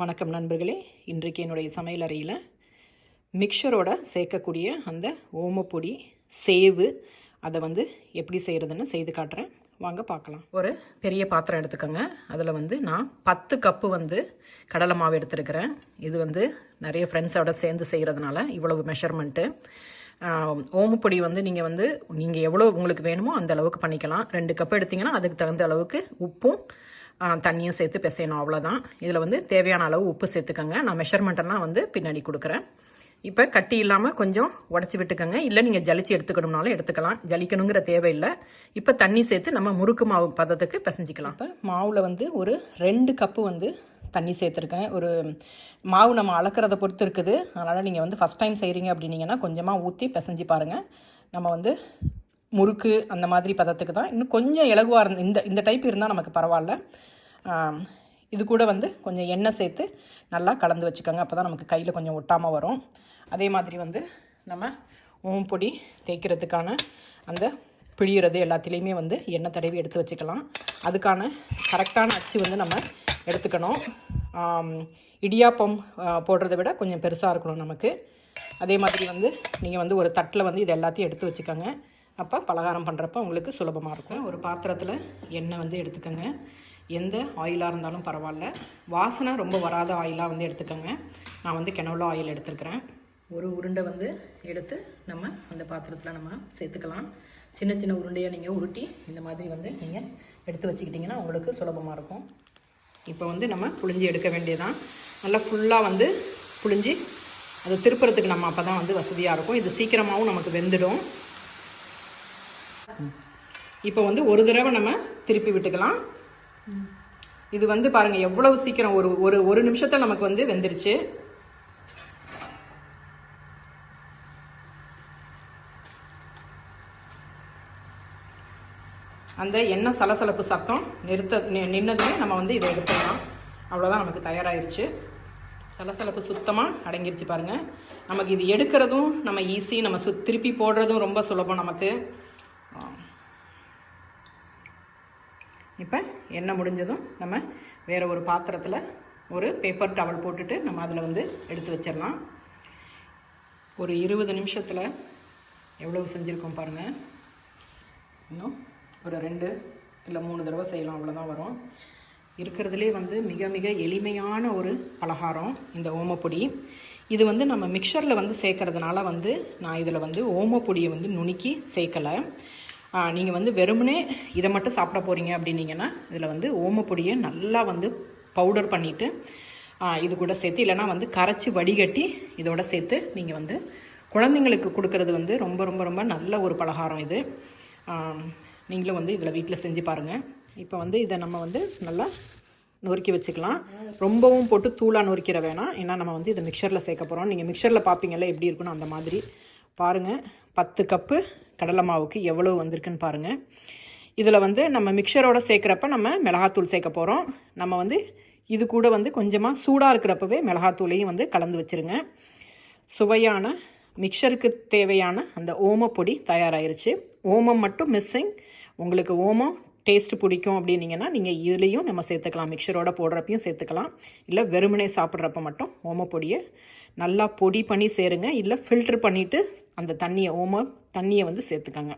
வணக்கம் நண்பர்களே. இன்றைக்கு என்னுடைய சமையல் அறையில் மிக்சரோட சேர்க்கக்கூடிய அந்த ஓமப்பொடி சேவு அதை வந்து எப்படி செய்கிறதுன்னு செய்து காட்டுறேன். வாங்க பார்க்கலாம். ஒரு பெரிய பாத்திரம் எடுத்துக்கோங்க. அதில் வந்து நான் பத்து கப்பு வந்து கடலை மாவு எடுத்துருக்கிறேன். இது வந்து நிறைய ஃப்ரெண்ட்ஸோட சேர்ந்து செய்கிறதுனால இவ்வளவு மெஷர்மெண்ட்டு ஓமப்பொடி வந்து நீங்கள் வந்து நீங்கள் எவ்வளோ உங்களுக்கு வேணுமோ அந்த அளவுக்கு பண்ணிக்கலாம். ரெண்டு கப் எடுத்திங்கன்னா அதுக்கு தகுந்த அளவுக்கு உப்பும் தண்ணியும் சேர்த்து பிசையணும் அவ்வளோதான் இதில் வந்து தேவையான அளவு உப்பு சேர்த்துக்கோங்க. நான் மெஷர்மெண்ட்டெல்லாம் வந்து பின்னாடி கொடுக்குறேன். இப்போ கட்டி இல்லாமல் கொஞ்சம் உடச்சி விட்டுக்கோங்க. இல்லை நீங்கள் ஜலிச்சு எடுத்துக்கணும்னாலும் எடுத்துக்கலாம். ஜலிக்கணுங்கிற தேவையில்லை. இப்போ தண்ணி சேர்த்து நம்ம முறுக்கு மாவு பதத்துக்கு பிசைஞ்சிக்கலாம். இப்போ மாவில் வந்து ஒரு ரெண்டு கப்பு வந்து தண்ணி சேர்த்துருக்கேன். ஒரு மாவு நம்ம அளக்கிறத பொறுத்து இருக்குது. அதனால் நீங்கள் வந்து ஃபஸ்ட் டைம் செய்கிறீங்க அப்படின்னீங்கன்னா கொஞ்சமாக ஊற்றி பிசைஞ்சு பாருங்கள் நம்ம வந்து முறுக்கு அந்த மாதிரி பதத்துக்கு தான். இன்னும் கொஞ்சம் இலகுவாக இருந்த இந்த இந்த டைப் இருந்தால் நமக்கு பரவாயில்ல. இது கூட வந்து கொஞ்சம் எண்ணெய் சேர்த்து நல்லா கலந்து வச்சுக்கோங்க. அப்போ தான் நமக்கு கையில் கொஞ்சம் ஒட்டாமல் வரும். அதே மாதிரி வந்து நம்ம ஓம்பொடி தேய்க்கிறதுக்கான அந்த பிழியறது எல்லாத்துலேயுமே வந்து எண்ணெய் தடவி எடுத்து வச்சுக்கலாம். அதுக்கான கரெக்டான அச்சு வந்து நம்ம எடுத்துக்கணும். இடியாப்பம் போடுறத விட கொஞ்சம் பெருசாக இருக்கணும் நமக்கு. அதே மாதிரி வந்து நீங்கள் வந்து ஒரு தட்டில் வந்து இது எல்லாத்தையும் எடுத்து வச்சுக்கோங்க. அப்போ பலகாரம் பண்ணுறப்ப உங்களுக்கு சுலபமாக இருக்கும். ஒரு பாத்திரத்தில் எண்ணெய் வந்து எடுத்துக்கோங்க. எந்த ஆயிலாக இருந்தாலும் பரவாயில்ல. வாசனை ரொம்ப வராத ஆயிலாக வந்து எடுத்துக்கோங்க. நான் வந்து கிணவுல ஆயில் எடுத்துருக்கிறேன். ஒரு உருண்டை வந்து எடுத்து நம்ம அந்த பாத்திரத்தில் நம்ம சேர்த்துக்கலாம். சின்ன சின்ன உருண்டையாக நீங்கள் உருட்டி இந்த மாதிரி வந்து நீங்கள் எடுத்து வச்சுக்கிட்டிங்கன்னா உங்களுக்கு சுலபமாக இருக்கும். இப்போ வந்து நம்ம புழிஞ்சு எடுக்க வேண்டியதான் நல்லா ஃபுல்லாக வந்து புழிஞ்சு அதை திருப்புறத்துக்கு நம்ம அப்போ தான் வந்து வசதியாக இருக்கும். இது சீக்கிரமாகவும் நமக்கு வெந்துடும். இப்போ வந்து ஒரு தடவை நம்ம திருப்பி விட்டுக்கலாம். இது வந்து பாருங்கள் எவ்வளவு சீக்கிரம் ஒரு ஒரு ஒரு நிமிஷத்தில் நமக்கு வந்து வெந்துருச்சு. அந்த எண்ணெய் சலசலப்பு சத்தம் நிறுத்த நின்னதுமே நம்ம வந்து இதை எடுத்துடலாம். அவ்வளோதான் நமக்கு தயாராகிருச்சு சலசலப்பு சுத்தமாக அடங்கிருச்சு பாருங்கள் நமக்கு இது எடுக்கிறதும் நம்ம ஈஸி நம்ம சு திருப்பி போடுறதும் ரொம்ப சுலபம் நமக்கு. இப்போ எண்ணெய் முடிஞ்சதும் நம்ம வேறு ஒரு பாத்திரத்தில் ஒரு பேப்பர் டவல் போட்டுட்டு நம்ம அதில் வந்து எடுத்து வச்சிடலாம். ஒரு இருபது நிமிஷத்தில் எவ்வளவு செஞ்சுருக்கோம் பாருங்கள் இன்னும் ஒரு ரெண்டு இல்லை மூணு தடவை செய்யலாம் அவ்வளோதான் வரும். இருக்கிறதுலே வந்து மிக மிக எளிமையான ஒரு பலகாரம் இந்த ஓமப்பொடி. இது வந்து நம்ம மிக்சரில் வந்து சேர்க்கறதுனால வந்து நான் இதில் வந்து ஓமப்பொடியை வந்து நுணுக்கி சேர்க்கலை. நீங்கள் வந்து வெறுமனே இதை மட்டும் சாப்பிட போகிறீங்க அப்படின்னீங்கன்னா இதில் வந்து ஓமப்பொடியை நல்லா வந்து பவுடர் பண்ணிவிட்டு இது கூட சேர்த்து இல்லைனா வந்து கரைச்சி வடிகட்டி இதோட சேர்த்து நீங்கள் வந்து குழந்தைங்களுக்கு கொடுக்கறது வந்து ரொம்ப ரொம்ப ரொம்ப நல்ல ஒரு பலகாரம் இது. நீங்களும் வந்து இதில் வீட்டில் செஞ்சு பாருங்கள் இப்போ வந்து இதை நம்ம வந்து நல்லா நொறுக்கி வச்சுக்கலாம். ரொம்பவும் போட்டு தூளாக நொறுக்கிற வேணாம். ஏன்னா நம்ம வந்து இதை மிக்சரில் சேர்க்க போகிறோம் நீங்கள் மிக்சரில் பார்ப்பீங்கள்ல எப்படி இருக்குன்னு அந்த மாதிரி. பாருங்கள் பத்து கப்பு கடலை மாவுக்கு எவ்வளோ வந்திருக்குன்னு பாருங்கள் இதில் வந்து நம்ம மிக்சரோடு சேர்க்குறப்ப நம்ம மிளகாத்தூள் சேர்க்க போகிறோம் நம்ம வந்து இது கூட வந்து கொஞ்சமாக சூடாக இருக்கிறப்பவே மிளகாத்தூளையும் வந்து கலந்து வச்சுருங்க. சுவையான மிக்சருக்கு தேவையான அந்த ஓமப்பொடி தயாராகிருச்சு ஓமம் மட்டும் மிஸ்ஸிங் உங்களுக்கு ஓமம் டேஸ்ட் பிடிக்கும் அப்படின்னீங்கன்னா நீங்கள் இதுலேயும் நம்ம சேர்த்துக்கலாம். மிக்சரோட போடுறப்பையும் சேர்த்துக்கலாம். இல்லை வெறுமனே சாப்பிட்றப்ப மட்டும் ஓமப்பொடியை நல்லா பொடி பண்ணி சேருங்க. இல்லை ஃபில்ட்ரு பண்ணிவிட்டு அந்த தண்ணியை ஓமம் தண்ணியை வந்து சேர்த்துக்கங்க.